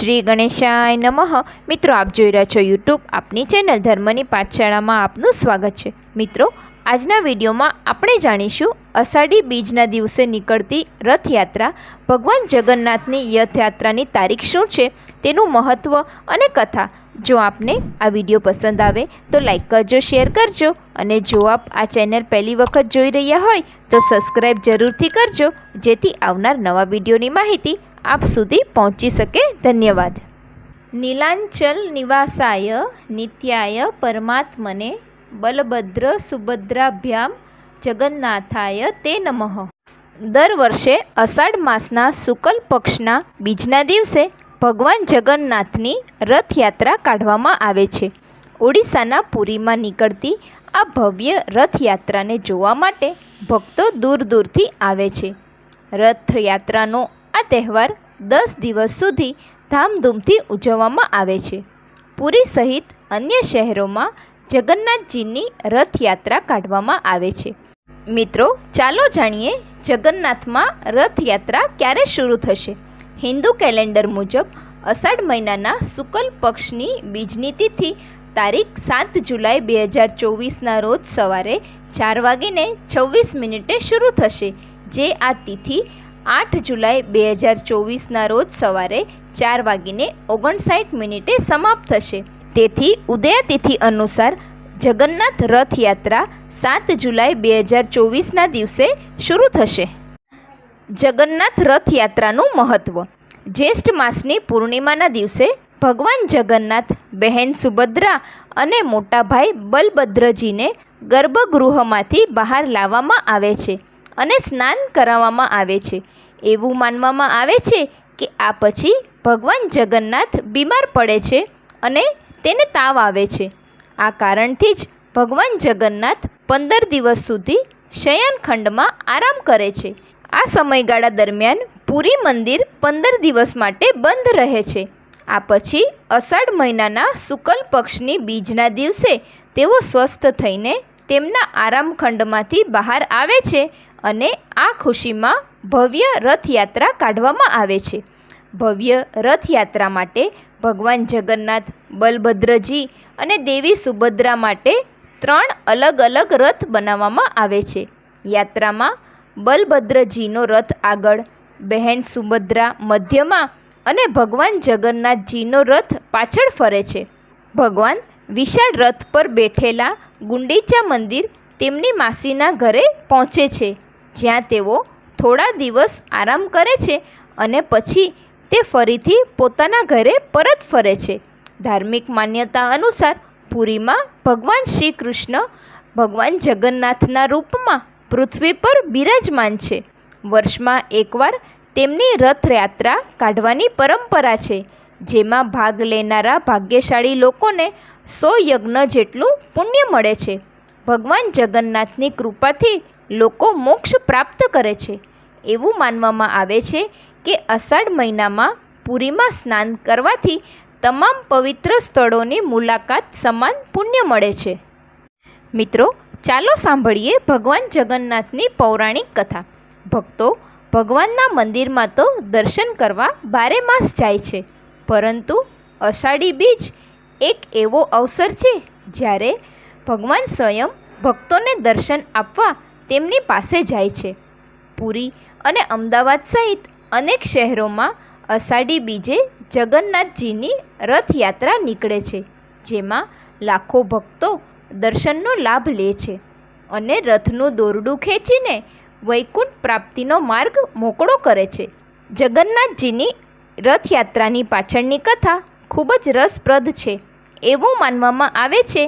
શ્રી ગણેશાય નમઃ. મિત્રો, આપ જોઈ રહ્યા છો યુટ્યુબ આપની ચેનલ ધર્મની પાઠશાળામાં આપનું સ્વાગત છે. મિત્રો, આજના વિડીયોમાં આપણે જાણીશું અષાઢી બીજના દિવસે નીકળતી રથયાત્રા. ભગવાન જગન્નાથની રથયાત્રાની તારીખ શું છે, તેનું મહત્ત્વ અને કથા. જો આપને આ વીડિયો પસંદ આવે, તો લાઈક કરજો, શેર કરજો અને જો આપ આ ચેનલ પહેલી વખત જોઈ રહ્યા હોય, તો સબસ્ક્રાઈબ જરૂરથી કરજો, જેથી આવનાર નવા વિડીયોની માહિતી આપ સુધી પહોંચી શકે ધન્યવાદ. નીલાંચલ નિવાસાય નિત્યાય પરમાત્મને બલભદ્ર સુભદ્રાભ્યામ જગન્નાથાય તે નમઃ. દર વર્ષે અષાઢ માસના શુકલ પક્ષના બીજના દિવસે ભગવાન જગન્નાથની રથયાત્રા કાઢવામાં આવે છે. ઓડિશાના પુરીમાં નીકળતી આ ભવ્ય રથયાત્રાને જોવા માટે ભક્તો દૂર દૂરથી આવે છે. રથયાત્રાનો આ તહેવાર દસ દિવસ સુધી ધામધૂમથી ઉજવવામાં આવે છે. પુરી સહિત અન્ય શહેરોમાં જગન્નાથજીની રથયાત્રા કાઢવામાં આવે છે. મિત્રો, ચાલો જાણીએ જગન્નાથમાં રથયાત્રા ક્યારે શરૂ થશે. હિન્દુ કેલેન્ડર મુજબ અષાઢ મહિનાના શુક્લ પક્ષની બીજની તિથિ તારીખ સાત જુલાઈ બે હજાર ચોવીસના રોજ સવારે ચાર વાગીને છવ્વીસ મિનિટે શરૂ થશે, જે આ તિથિ આઠ જુલાઈ બે હજાર ચોવીસના રોજ સવારે ચાર વાગીને ઓગણસાઠ મિનિટે સમાપ્ત થશે. તેથી ઉદયતિથિ અનુસાર જગન્નાથ રથયાત્રા સાત જુલાઈ બે હજાર ચોવીસના દિવસે શરૂ થશે. જગન્નાથ રથયાત્રાનું મહત્ત્વ જ્યેષ્ઠ માસની પૂર્ણિમાના દિવસે ભગવાન જગન્નાથ, બહેન સુભદ્રા અને મોટા ભાઈ બલભદ્રજીને ગર્ભગૃહમાંથી બહાર લાવવામાં આવે છે. અને સ્નાન કરાવવામાં આવે છે. એવું માનવામાં આવે છે કે આ પછી ભગવાન જગન્નાથ બીમાર પડે છે અને તેને તાવ આવે છે. આ કારણથી જ ભગવાન જગન્નાથ પંદર દિવસ સુધી શયનખંડમાં આરામ કરે છે. આ સમયગાળા દરમિયાન પુરી મંદિર પંદર દિવસ માટે બંધ રહે છે. આ પછી અષાઢ મહિનાના શુકલ પક્ષની બીજના દિવસે તેઓ સ્વસ્થ થઈને તેમના આરામખંડમાંથી બહાર આવે છે અને આ ખુશીમાં ભવ્ય રથયાત્રા કાઢવામાં આવે છે. ભવ્ય રથયાત્રા માટે ભગવાન જગન્નાથ, બલભદ્રજી અને દેવી સુભદ્રા માટે ત્રણ અલગ અલગ રથ બનાવવામાં આવે છે. યાત્રામાં બલભદ્રજીનો રથ આગળ, બહેન સુભદ્રા મધ્યમાં અને ભગવાન જગન્નાથજીનો રથ પાછળ ફરે છે. ભગવાન વિશાળ રથ પર બેઠેલા ગુંડીચા મંદિર તેમની માસીના ઘરે પહોંચે છે. જ્યાં તેઓ થોડા દિવસ આરામ કરે છે અને પછી તે ફરીથી પોતાના ઘરે પરત ફરે છે. ધાર્મિક માન્યતા અનુસાર પુરીમાં ભગવાન શ્રી કૃષ્ણ ભગવાન જગન્નાથના રૂપમાં પૃથ્વી પર બિરાજમાન છે. વર્ષમાં એકવાર તેમની રથયાત્રા કાઢવાની પરંપરા છે, જેમાં ભાગ લેનારા ભાગ્યશાળી લોકોને સો યજ્ઞ જેટલું પુણ્ય મળે છે. ભગવાન જગન્નાથની કૃપાથી લોકો મોક્ષ પ્રાપ્ત કરે છે. એવું માનવામાં આવે છે કે અષાઢ મહિનામાં પુરીમાં સ્નાન કરવાથી તમામ પવિત્ર સ્થળોની મુલાકાત સમાન પુણ્ય મળે છે. મિત્રો, ચાલો સાંભળીએ ભગવાન જગન્નાથની પૌરાણિક કથા. ભક્તો ભગવાનના મંદિરમાં તો દર્શન કરવા બારે માસ જાય છે, પરંતુ અષાઢી બીજ એક એવો અવસર છે જ્યારે ભગવાન સ્વયં ભક્તોને દર્શન આપવા તેમની પાસે જાય છે. પુરી અને અમદાવાદ સહિત અનેક શહેરોમાં અષાઢી બીજે જગન્નાથજીની રથયાત્રા નીકળે છે, જેમાં લાખો ભક્તો દર્શનનો લાભ લે છે અને રથનું દોરડું ખેંચીને વૈકુંઠ પ્રાપ્તિનો માર્ગ મોકળો કરે છે. જગન્નાથજીની રથયાત્રાની પાછળની કથા ખૂબ જ રસપ્રદ છે. એવું માનવામાં આવે છે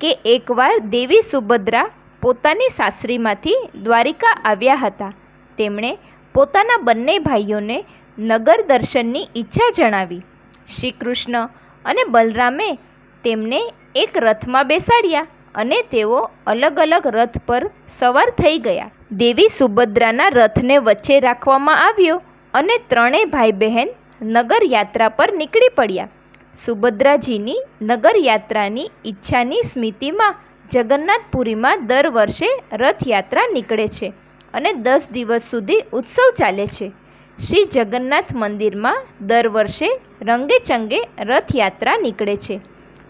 કે એકવાર દેવી સુભદ્રા પોતાની સાસરીમાંથી દ્વારિકા આવ્યા હતા. તેમણે પોતાના બંને ભાઈઓને નગર દર્શનની ઈચ્છા જણાવી. શ્રી કૃષ્ણ અને બલરામે તેમને એક રથમાં બેસાડ્યા અને તેઓ અલગ અલગ રથ પર સવાર થઈ ગયા. દેવી સુભદ્રાના રથને વચ્ચે રાખવામાં આવ્યો અને ત્રણેય ભાઈ બહેન નગર યાત્રા પર નીકળી પડ્યા. સુભદ્રાજીની નગર યાત્રાની ઈચ્છાની સ્મૃતિમાં જગન્નાથપુરીમાં દર વર્ષે રથયાત્રા નીકળે છે અને દસ દિવસ સુધી ઉત્સવ ચાલે છે. શ્રી જગન્નાથ મંદિરમાં દર વર્ષે રંગેચંગે રથયાત્રા નીકળે છે.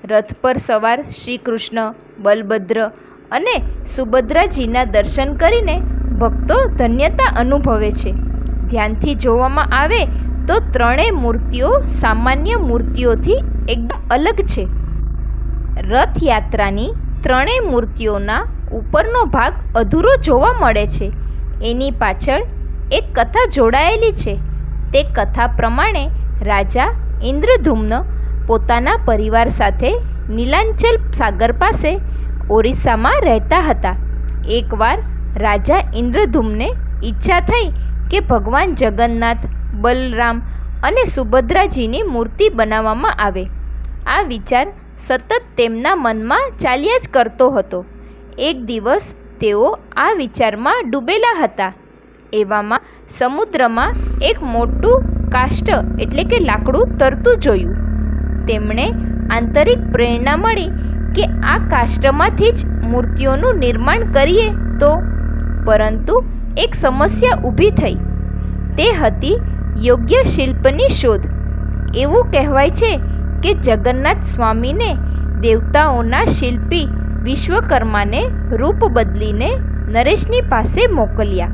રથ પર સવાર શ્રી કૃષ્ણ બલભદ્ર અને સુભદ્રાજીના દર્શન કરીને ભક્તો ધન્યતા અનુભવે છે. ધ્યાનથી જોવામાં આવે તો ત્રણેય મૂર્તિઓ સામાન્ય મૂર્તિઓથી એકદમ અલગ છે. રથયાત્રાની ત્રણેય મૂર્તિઓના ઉપરનો ભાગ અધૂરો જોવા મળે છે. એની પાછળ એક કથા જોડાયેલી છે. તે કથા પ્રમાણે રાજા ઇન્દ્રધુમ્ન પોતાના પરિવાર સાથે નીલાંચલ સાગર પાસે ઓરિસ્સામાં રહેતા હતા. એકવાર રાજા ઇન્દ્રધુમને ઈચ્છા થઈ કે ભગવાન જગન્નાથ, બલરામ અને સુભદ્રાજીની મૂર્તિ બનાવવામાં આવે. આ વિચાર સતત તેમના મનમાં ચાલ્યા જ કરતો હતો. એક દિવસ તેઓ આ વિચારમાં ડૂબેલા હતા. એવામાં સમુદ્રમાં એક મોટું કાષ્ટ એટલે કે લાકડું તરતું જોયું. તેમણે આંતરિક પ્રેરણા મળી કે આ કાષ્ટમાંથી જ મૂર્તિઓનું નિર્માણ કરીએ તો. પરંતુ એક સમસ્યા ઊભી થઈ. તે હતી યોગ્ય શિલ્પની શોધ. એવું કહેવાય છે કે જગન્નાથ સ્વામીને, દેવતાઓના શિલ્પી વિશ્વકર્માને રૂપ બદલીને નરેશની પાસે મોકલ્યા.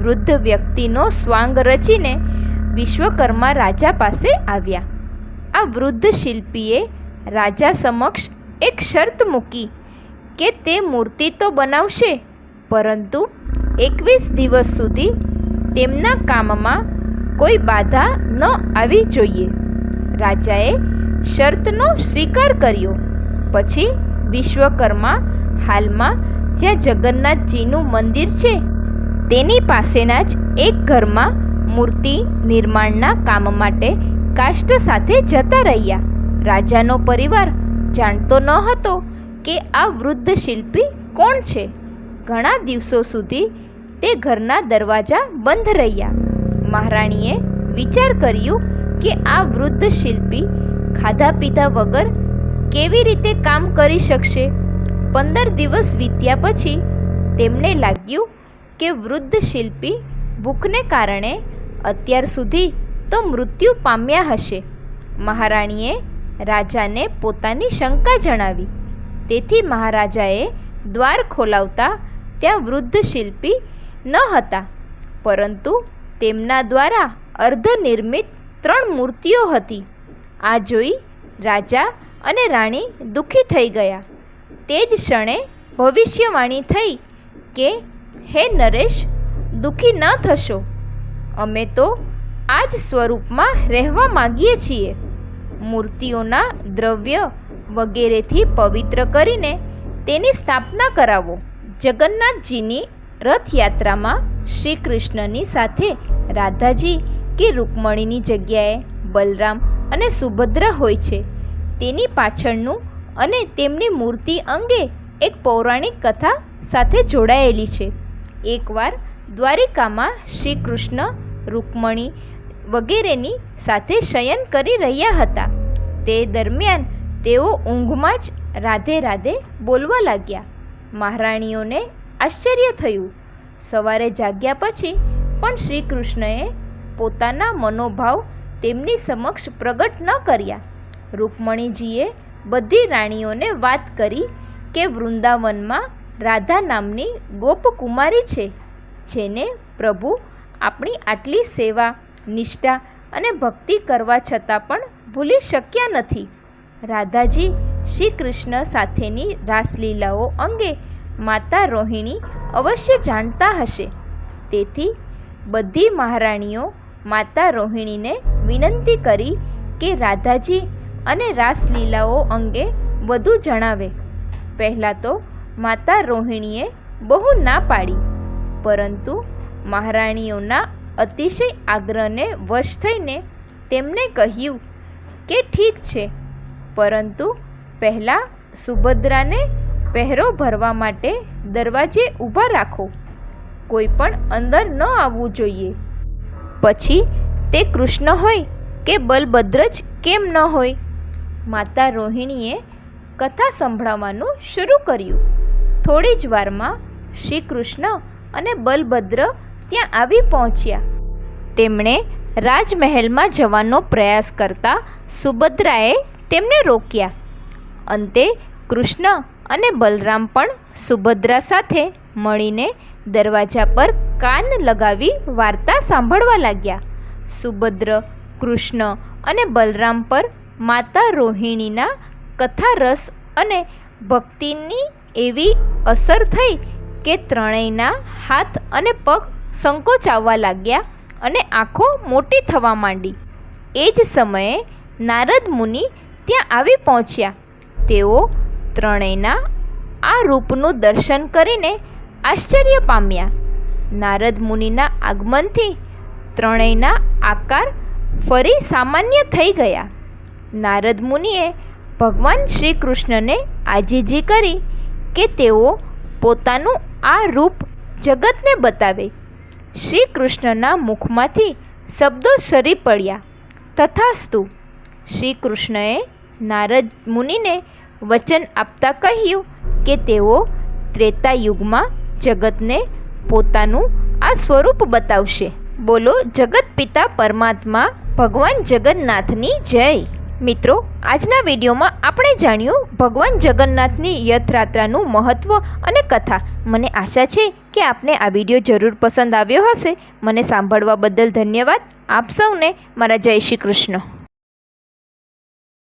વૃદ્ધ વ્યક્તિનો સ્વાંગ રચીને વિશ્વકર્મા રાજા પાસે આવ્યા. આ વૃદ્ધ શિલ્પીએ રાજા સમક્ષ એક શરત મૂકી કે તે મૂર્તિ તો બનાવશે, પરંતુ એકવીસ દિવસ સુધી તેમના કામમાં કોઈ બાધા ન આવી જોઈએ. રાજાએ શરતનો સ્વીકાર કર્યો. પછી વિશ્વકર્મા હાલમાં જ્યાં જગન્નાથજીનું મંદિર છે, તેની પાસેના જ એક ઘરમાં મૂર્તિ નિર્માણના કામ માટે કાષ્ટ સાથે જતા રહ્યા. રાજાનો પરિવાર જાણતો ન હતો કે આ વૃદ્ધ શિલ્પી કોણ છે. ઘણા દિવસો સુધી તે ઘરના દરવાજા બંધ રહ્યા. મહારાણીએ વિચાર કર્યું કે આ વૃદ્ધ શિલ્પી ખાધા પીધા વગર કેવી રીતે કામ કરી શકશે? પંદર દિવસ વીત્યા પછી તેમને લાગ્યું કે વૃદ્ધ શિલ્પી ભૂખને કારણે અત્યાર સુધી તો મૃત્યુ પામ્યા હશે. મહારાણીએ રાજાને પોતાની શંકા જણાવી. તેથી મહારાજાએ દ્વાર ખોલાવતા ત્યાં વૃદ્ધ શિલ્પી ન હતા, પરંતુ તેમના દ્વારા અર્ધનિર્મિત ત્રણ મૂર્તિઓ હતી. આ જોઈ રાજા અને રાણી દુઃખી થઈ ગયા. તે જ ક્ષણે ભવિષ્યવાણી થઈ કે, હે નરેશ, દુઃખી ન થશો. અમે તો આ જ સ્વરૂપમાં રહેવા માગીએ છીએ. મૂર્તિઓના દ્રવ્ય વગેરેથી પવિત્ર કરીને તેની સ્થાપના કરાવો. જગન્નાથજીની રથયાત્રામાં શ્રી કૃષ્ણની સાથે રાધાજી કે રૂકમણીની જગ્યાએ બલરામ અને સુભદ્રા હોય છે. તેની પાછળનું અને તેમની મૂર્તિ અંગે એક પૌરાણિક કથા સાથે જોડાયેલી છે. એકવાર દ્વારિકામાં શ્રી કૃષ્ણ રૂકમણી વગેરેની સાથે શયન કરી રહ્યા હતા. તે દરમિયાન તેઓ ઊંઘમાં જ રાધે રાધે બોલવા લાગ્યા. મહારાણીઓને આશ્ચર્ય થયું. સવારે જાગ્યા પછી પણ શ્રી કૃષ્ણએ પોતાના મનોભાવ તેમની સમક્ષ પ્રગટ ન કર્યા. રૂકમણીજીએ બધી રાણીઓને વાત કરી કે વૃંદાવનમાં રાધા નામની ગોપકુમારી છે, જેને પ્રભુ આપણી આટલી સેવા, નિષ્ઠા અને ભક્તિ કરવા છતાં પણ ભૂલી શક્યા નથી. રાધાજી શ્રી કૃષ્ણ સાથેની રાસલીલાઓ અંગે માતા રોહિણી અવશ્ય જાણતા હશે. તેથી બધી મહારાણીઓ માતા રોહિણીને વિનંતી કરી કે રાધાજી અને રાસલીલાઓ અંગે વધુ જણાવે. પહેલાં તો માતા રોહિણીએ બહુ ના પાડી, પરંતુ મહારાણીઓના અતિશય આગ્રહને વશ થઈને તેમણે કહ્યું કે ઠીક છે, પરંતુ પહેલાં સુભદ્રાને પહેરો ભરવા માટે દરવાજે ઊભા રાખો. કોઈ પણ અંદર ન આવવું જોઈએ. પછી તે કૃષ્ણ હોય કે બલભદ્ર જ કેમ ન હોય? માતા રોહિણીએ કથા સંભળાવવાનું શરૂ કર્યું. થોડી જ વારમાં શ્રી કૃષ્ણ અને બલભદ્ર ત્યાં આવી પહોંચ્યા. તેમણે રાજમહેલમાં જવાનો પ્રયાસ કરતા સુભદ્રાએ તેમને રોક્યા. અંતે કૃષ્ણ અને બલરામ પણ સુભદ્રા સાથે મળીને દરવાજા પર કાન લગાવી વાર્તા સાંભળવા લાગ્યા. સુભદ્ર, કૃષ્ણ અને બલરામ પર માતા રોહિણીના કથારસ અને ભક્તિની એવી અસર થઈ કે ત્રણેયના હાથ અને પગ સંકોચાવવા લાગ્યા અને આંખો મોટી થવા માંડી. એ જ સમયે નારદ મુનિ ત્યાં આવી પહોંચ્યા. તેઓ ત્રણેયના આ રૂપનું દર્શન કરીને આશ્ચર્ય પામ્યા નારદ મુનિના આગમનથી ત્રણેયના આકાર ફરી સામાન્ય થઈ ગયા. નારદ મુનિએ ભગવાન શ્રી કૃષ્ણને આજીજી કરી કે તેઓ પોતાનું આ રૂપ જગતને બતાવે. શ્રી કૃષ્ણના મુખમાંથી શબ્દો સરી પડ્યા. તથાસ્તુ. શ્રી કૃષ્ણએ નારદ મુનિને વચન આપતા કહ્યું કે તેઓ ત્રેતા યુગમાં જગતને પોતાનું આ સ્વરૂપ બતાવશે. બોલો, જગત પિતા પરમાત્મા, ભગવાન જગન્નાથની જય. મિત્રો, આજના વિડીયોમાં આપણે જાણ્યું ભગવાન જગન્નાથની યથયાત્રાનું મહત્ત્વ અને કથા. મને આશા છે કે આપને આ વીડિયો જરૂર પસંદ આવ્યો હશે. મને સાંભળવા બદલ ધન્યવાદ. આપ સૌને મારા જય શ્રી કૃષ્ણ.